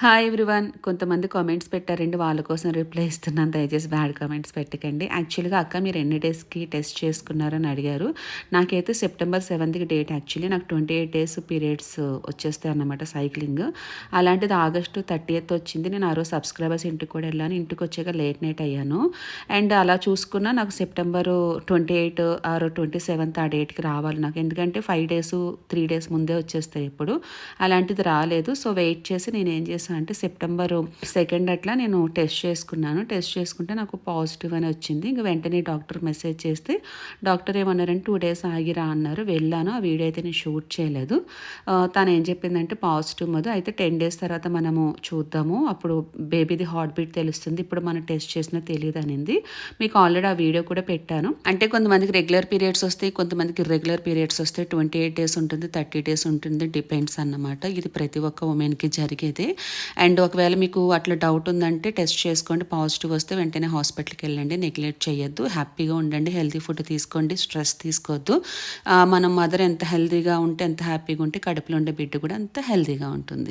Hi everyone కొంతమంది comments పెట్టారండి. వాళ్ళ కోసం రిప్లై ఇస్తున్నాను. దయచేసి బ్యాడ్ కామెంట్స్ పెట్టకండి. యాక్చువల్గా అక్క మీరు ఎన్ని డేస్కి టెస్ట్ చేసుకున్నారని అడిగారు. నాకైతే సెప్టెంబర్ సెవెంత్కి డేట్ యాక్చువల్లీ నాకు ట్వంటీ ఎయిట్ డేస్ పీరియడ్స్ వచ్చేస్తాయి అన్నమాట సైక్లింగ్ అలాంటిది ఆగస్టు థర్టీ ఎయిత్ వచ్చింది. నేను ఆ రోజు సబ్స్క్రైబర్స్ ఇంటికి కూడా వెళ్ళాను. ఇంటికి వచ్చాక లేట్ నైట్ అయ్యాను. అండ్ అలా చూసుకున్నా నాకు సెప్టెంబర్ ట్వంటీ ఎయిట్ ఆరు ట్వంటీ సెవెంత్ ఆ డేట్కి రావాలి నాకు. ఎందుకంటే ఫైవ్ డేస్ త్రీ డేస్ ముందే వచ్చేస్తాయి ఇప్పుడు అలాంటిది రాలేదు. సో వెయిట్ చేసి నేను ఏం చేశాను? అంటే సెప్టెంబర్ సెకండ్ అట్లా నేను టెస్ట్ చేసుకున్నాను. టెస్ట్ చేసుకుంటే నాకు పాజిటివ్ అని వచ్చింది. ఇంకా వెంటనే డాక్టర్ మెసేజ్ చేస్తే డాక్టర్ ఏమన్నారంటే టూ డేస్ ఆగిరా అన్నారు. వెళ్ళాను. ఆ వీడియో అయితే నేను షూట్ చేయలేదు. తను ఏం చెప్పిందంటే పాజిటివ్ మధు. అయితే టెన్ డేస్ తర్వాత మనము చూద్దాము. అప్పుడు బేబీది హార్ట్ బీట్ తెలుస్తుంది. ఇప్పుడు మనం టెస్ట్ చేసినా తెలియదు అనింది. మీకు ఆల్రెడీ ఆ వీడియో కూడా పెట్టాను. అంటే కొంతమందికి రెగ్యులర్ పీరియడ్స్ వస్తాయి కొంతమందికి రెగ్యులర్ పీరియడ్స్ వస్తాయి. ట్వంటీ ఎయిట్ డేస్ ఉంటుంది థర్టీ డేస్ ఉంటుంది. డిపెండ్స్ అన్నమాట. ఇది ప్రతి ఒక్క ఉమెన్కి జరిగేది. అండ్ ఒకవేళ మీకు అట్లా డౌట్ ఉందంటే టెస్ట్ చేసుకోండి. పాజిటివ్ వస్తే వెంటనే హాస్పిటల్కి వెళ్ళండి. నెగ్లెక్ట్ చేయొద్దు హ్యాపీగా ఉండండి. హెల్తీ ఫుడ్ తీసుకోండి. స్ట్రెస్ తీసుకోవద్దు మనం మదర్ ఎంత హెల్తీగా ఉంటే ఎంత హ్యాపీగా ఉంటే కడుపులో ఉండే బిడ్డ కూడా అంత హెల్తీగా ఉంటుంది.